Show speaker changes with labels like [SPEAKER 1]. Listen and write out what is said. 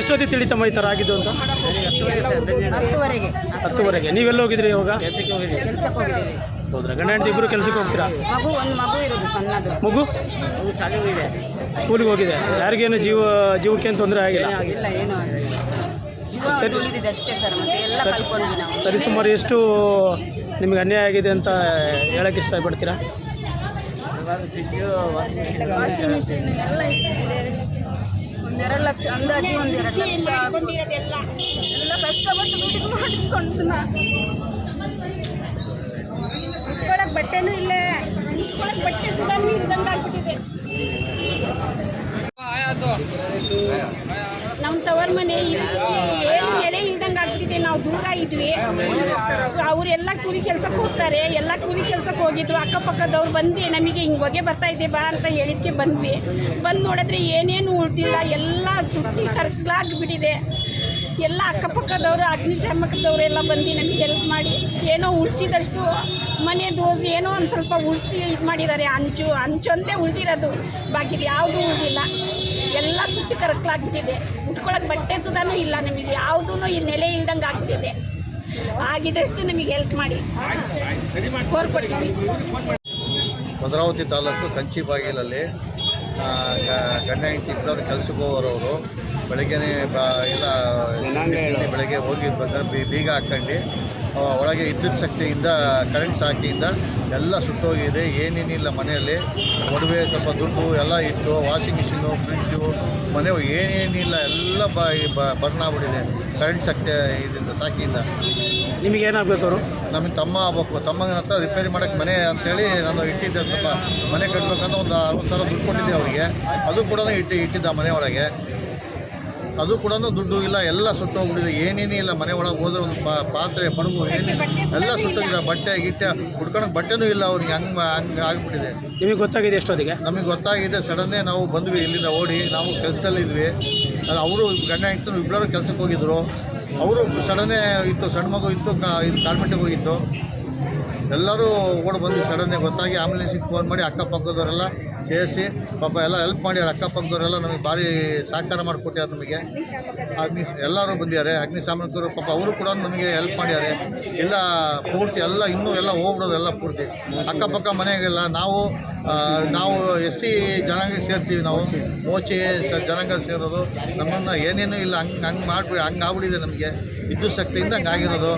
[SPEAKER 1] ಎಷ್ಟೊತ್ತಿಗೆ ತಿಳಿತಮ್ಮ ಈ ಥರ ಆಗಿದ್ದು ಅಂತ?
[SPEAKER 2] ಹತ್ತುವರೆಗೆ.
[SPEAKER 1] ಹತ್ತುವರೆಗೆ. ನೀವೆಲ್ಲ ಹೋಗಿದ್ರಿ ಇವಾಗ?
[SPEAKER 2] ಕೆಲ್ಸಕ್ಕೆ ಹೋಗಿದ್ದೀವಿ.
[SPEAKER 1] ಹೌದ್ರಾ? ಗಂಡ ಹೆಂಡತಿ ಇಬ್ಬರು ಕೆಲಸಕ್ಕೆ ಹೋಗ್ತೀರಾ?
[SPEAKER 2] ಮಗು ಒಂದು ಮಗು ಇರೋದು ಸಣ್ಣದು.
[SPEAKER 1] ಮಗು? ಸ್ಕೂಲಿಗೆ ಹೋಗಿದೆ. ಯಾರಿಗೇನು ಜೀವ ಜೀವಕ್ಕೇನು ತೊಂದರೆ ಆಗಿಲ್ಲ?
[SPEAKER 2] ಇಲ್ಲ ಏನು ಆಗಿಲ್ಲ. ಜೀವ
[SPEAKER 1] ಸರಿ.
[SPEAKER 2] ಉಳಿದಿದೆ ಅಷ್ಟೇ ಸರ್ ಮತ್ತೆ ಎಲ್ಲ
[SPEAKER 1] ಸರಿ.
[SPEAKER 2] ಕಳ್ಕೊಂಡ್ವಿ ನಾವು.
[SPEAKER 1] ಸರಿ ಸುಮಾರು ಎಷ್ಟು ನಿಮಗೆ ಅನ್ಯಾಯ ಆಗಿದೆ ಅಂತ ಹೇಳಕ್ಕೆ ಇಷ್ಟಪಡ್ತೀರಾ?
[SPEAKER 2] ವಾಷಿಂಗ್ ಮಿಷಿನ್ ಎಲ್ಲ ಲಕ್ಷ ಅಂದಾಜು ಒಂದೆರಡು ಲಕ್ಷ ಎಲ್ಲ ಕಷ್ಟಪಟ್ಟು ದುಡ್ಡು ಮಾಡಿಸ್ಕೊಂಡು
[SPEAKER 3] ಉಟ್ಕೊಳಕ್ ಬಟ್ಟೆನೂ ಇಲ್ಲ. ಉಟ್ಕೊಳಕ್ ಬಟ್ಟೆ ನಮ್ ನಮ್ಮ ತವರ್ ಮನೆ ಏನು ನೆಲೆ ಇಲ್ದಂಗೆ ಆಗ್ಬಿಟ್ಟಿದೆ ನಾವು ದೂರ ಇದ್ವಿ. ಅವರೆಲ್ಲ ಕೂಲಿ ಕೆಲ್ಸಕ್ಕೆ ಹೋಗ್ತಾರೆ. ಎಲ್ಲ ಕೂಲಿ ಕೆಲ್ಸಕ್ಕೆ ಹೋಗಿದ್ರು. ಅಕ್ಕಪಕ್ಕದವ್ರು ಬಂದು, ನಮಗೆ ಹಿಂಗೆ ಹೊಗೆ ಬರ್ತಾ ಇದೆ, ಬಾ ಅಂತ ಹೇಳಿದ್ಕೆ ಬಂದ್ವಿ. ಬಂದು ನೋಡಿದ್ರೆ ಏನೇನು ಉಳ್ದಿಲ್ಲ, ಎಲ್ಲ ಸುಟ್ಟಿ ಕರ್ಸಲಾಗ್ಬಿಟ್ಟಿದೆ. ಎಲ್ಲ ಅಕ್ಕಪಕ್ಕದವರು ಅಗ್ನಿಶಾಮಕದವರೆಲ್ಲ ಬಂದು ನಮಗೆ ಹೆಲ್ಪ್ ಮಾಡಿ ಏನೋ ಉಳಿಸಿದಷ್ಟು ಮನೆದು ಏನೋ ಒಂದು ಸ್ವಲ್ಪ ಉಳಿಸಿ ಇದು ಮಾಡಿದ್ದಾರೆ. ಅಂಚು ಅಂಚೊಂದೇ ಉಳಿದಿರೋದು. ಬಾಕಿದು ಯಾವುದೂ ಉಳಿದಿಲ್ಲ. ಎಲ್ಲ ಸುತ್ತಿ ಕರಕ್ಲಾಗ್ಬಿಟ್ಟಿದೆ. ಉಟ್ಕೊಳ್ಳೋಕೆ ಬಟ್ಟೆ ಸುಧಾನೂ ಇಲ್ಲ ನಮಗೆ. ಯಾವುದೂ ಈ ನೆಲೆ ಇಲ್ದಂಗೆ ಆಗ್ತಿದೆ ಆಗಿದಷ್ಟು ನಿಮಗೆ ಹೆಲ್ಪ್ ಮಾಡಿ. ಕೋರ್ಕೊಡ್ತೀವಿ
[SPEAKER 4] ಭದ್ರಾವತಿ ತಾಲೂಕು ಕಂಚಿ ಬಾಗಿಲಲ್ಲಿ ಆ, ಗ- ಗಂಡ ಹೆಂಡತಿ ಇದ್ದವ್ರು ಕೆಲ್ಸಕ್ಕೆ ಹೋಗೋರವರು ಬೆಳಗ್ಗೆನೇ ಬ ಎಲ್ಲ ಬೆಳಗ್ಗೆ ಹೋಗಿ ಬಂದರೆ ಬಿ- ಬೀಗ ಹಾಕ್ಕೊಂಡು ಒಳಗೆ ವಿದ್ಯುತ್ ಶಕ್ತಿಯಿಂದ ಕರೆಂಟ್ ಶಾಕಿಯಿಂದ ಎಲ್ಲ ಸುಟ್ಟೋಗಿದೆ ಏನೇನಿಲ್ಲ ಮನೆಯಲ್ಲಿ. ಒಡವೆ ಸ್ವಲ್ಪ ದುಡ್ಡು ಎಲ್ಲ ಇತ್ತು ವಾಷಿಂಗ್ ಮಿಷಿನು ಫ್ರಿಡ್ಜು ಮನೆ ಏನೇನಿಲ್ಲ ಎಲ್ಲ ಬ ಬ- ಬರ್ನ್ ಆಗ್ಬಿಟ್ಟಿದೆ ಕರೆಂಟ್ ಶಕ್ತಿ ಇದರಿಂದ ಸಾಕಿಯಿಂದ
[SPEAKER 1] ನಿಮಗೆ ಏನಾಗಬೇಕು ಅವರು?
[SPEAKER 4] ನಮಗೆ ತಮ್ಮ ಆಗ್ಬೇಕು. ತಮ್ಮನ ಹತ್ರ ರಿಪೇರಿ ಮಾಡೋಕ್ಕೆ ಮನೆ ಅಂತೇಳಿ ನಾನು ಇಟ್ಟಿದ್ದೆ ಸ್ವಲ್ಪ ಮನೆ ಕಟ್ಟಬೇಕಂತ ಒಂದು ಅರವತ್ತು ಸಾವಿರ ದುಡ್ಡು ಕೊಟ್ಟಿದ್ದೆ ಅವರಿಗೆ ಅದು ಕೂಡ ಇಟ್ಟು ಇಟ್ಟಿದ್ದ ಮನೆ ಒಳಗೆ ಅದು ಕೂಡ ದುಡ್ಡು ಇಲ್ಲ ಎಲ್ಲ ಸುಟ್ಟೋಗ್ಬಿಟ್ಟಿದೆ. ಏನೇನೇ ಇಲ್ಲ ಮನೆ ಒಳಗೆ ಹೋದ್ರೆ ಒಂದು ಪಾ- ಪಾತ್ರೆ ಪಡಗು ಏನೇ ಎಲ್ಲ ಸುಟ್ಟೋಗಿದೆ. ಬಟ್ಟೆ ಗಿಟ್ಟೆ ಉಟ್ಕೊಳಕ್ಕೆ ಬಟ್ಟೆನೂ ಇಲ್ಲ ಅವ್ರಿಗೆ. ಹಂಗೆ ಹಂಗೆ ಆಗಿಬಿಟ್ಟಿದೆ.
[SPEAKER 1] ನಿಮಗೆ ಗೊತ್ತಾಗಿದೆ ಎಷ್ಟೊತ್ತಿಗೆ?
[SPEAKER 4] ನಮಗೆ ಗೊತ್ತಾಗಿದೆ ಸಡನ್ನೇ ನಾವು ಬಂದ್ವಿ ಇಲ್ಲಿಂದ ಓಡಿ. ನಾವು ಕೆಲಸದಲ್ಲಿದ್ವಿ ಅದು ಅವರು ಗಂಡ ಇತ್ತು ಇಬ್ಬರು ಕೆಲಸಕ್ಕೆ ಹೋಗಿದ್ರು. ಅವರು ಸಡನ್ನೇ ಇತ್ತು ಸಣ್ಣ ಮಗು ಇತ್ತು ಕಾ- ಇದು ಕಾರ್ಮೆಂಟಿಗೆ ಹೋಗಿತ್ತು. ಎಲ್ಲರೂ ಓಡಿ ಬಂದು ಸಡನ್ನೇ ಗೊತ್ತಾಗಿ ಆಂಬುಲೆನ್ಸಿಗೆ ಫೋನ್ ಮಾಡಿ ಅಕ್ಕಪಕ್ಕದವರೆಲ್ಲ ಸೇರಿಸಿ ಪಾಪ ಎಲ್ಲ ಹೆಲ್ಪ್ ಮಾಡ್ಯಾರ ಅಕ್ಕಪಕ್ಕದವರೆಲ್ಲ ನಮಗೆ ಭಾರಿ ಸಹಕಾರ ಮಾಡಿಕೊಟ್ಟಾರೆ ನಮಗೆ. ಅಗ್ನಿ ಎಲ್ಲರೂ ಬಂದಿದ್ದಾರೆ. ಅಗ್ನಿಶಾಮಕರು ಪಾಪ ಅವರು ಕೂಡ ನಮಗೆ ಹೆಲ್ಪ್ ಮಾಡ್ಯಾರೆ ಎಲ್ಲ ಪೂರ್ತಿ ಎಲ್ಲ ಇನ್ನೂ ಎಲ್ಲ ಹೋಗ್ಬಿಡೋದು ಎಲ್ಲ ಪೂರ್ತಿ. ಅಕ್ಕಪಕ್ಕ ಮನೆಗೆಲ್ಲ ನಾವು ನಾವು ಎಸ್ ಸಿ ಜನಾಂಗ ಸೇರ್ತೀವಿ ನಾವು. ಮೋಚಿ ಸ ಜನಾಂಗ ಸೇರೋದು. ನಮ್ಮನ್ನು ಏನೇನೂ ಇಲ್ಲ. ಹಂಗೆ ಹಂಗೆ ಮಾಡಿಬಿಡಿ, ಹಂಗೆ ಆಗ್ಬಿಟ್ಟಿದೆ ನಮಗೆ. ವಿದ್ಯುತ್ ಶಕ್ತಿಯಿಂದ ಹಂಗೆ ಆಗಿರೋದು.